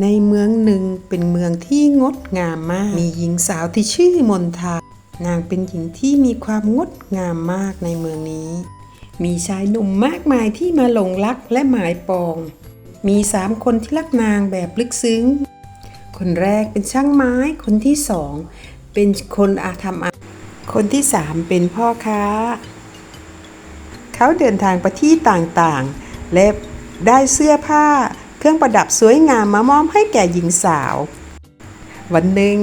ในเมืองหนึ่งเป็นเมืองที่งดงามมาก มีหญิงสาวที่ชื่อมนทานางเป็นหญิงที่มีความงดงามมากในเมืองนี้ มีชายหนุ่มมากมายที่มาหลงรักและหมายปอง มีสามคนที่รักนางแบบลึกซึ้ง คนแรกเป็นช่างไม้ คนที่สองเป็นคนอาธรรมอาคนที่สามเป็นพ่อค้า เขาเดินทางไปที่ต่างๆ และได้เสื้อผ้า เครื่องประดับสวยงามมามอบให้แก่หญิงสาว วันหนึ่ง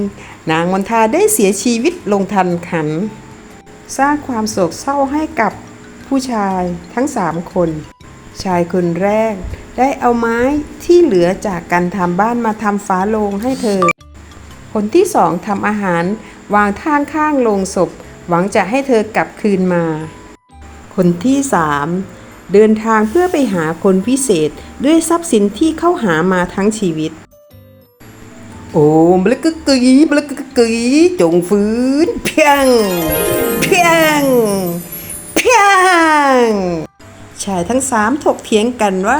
นางมนทาได้เสียชีวิตลงทันขัน สร้างความโศกเศร้าให้กับผู้ชายทั้งสามคน ชายคนแรกได้เอาไม้ที่เหลือจากการทำบ้านมาทำฝาโลงให้เธอ คนที่สองทำอาหารวางท่างข้างโลงศพ หวังจะให้เธอกลับคืนมา คนที่สาม เดินทางเพื่อไปหาคนพิเศษด้วยทรัพย์สินที่เขาหามาทั้งชีวิต โอ้บลกกกกีบลกกกกีจงฟื้นเพียง เพียง เพียง ชายทั้งสามถกเถียงกันว่า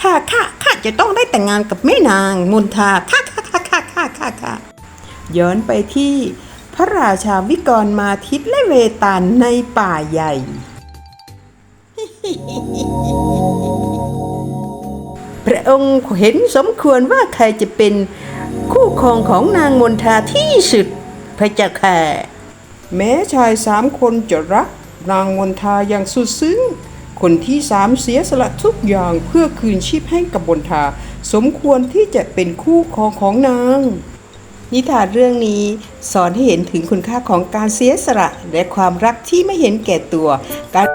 ข้าข้าข้าจะต้องได้แต่งงานกับแม่นางมนทาข้าข้าข้าข้าข้าข้าข้าย้อนไปที่พระราชาวิกรมาทิตและเวตาลในป่าใหญ่ พระองค์เห็นสมควรว่าใครจะเป็นคู่ครองของนางมนทาที่สุดพระเจ้าค่ะ แม้ชายสามคนจะรักนางมนทาอย่างสุดซึ้ง คนที่สามเสียสละทุกอย่างเพื่อคืนชีพให้กับมนทา สมควรที่จะเป็นคู่ครองของนาง นิทานเรื่องนี้สอนให้เห็นถึงคุณค่าของการเสียสละและความรักที่ไม่เห็นแก่ตัวการ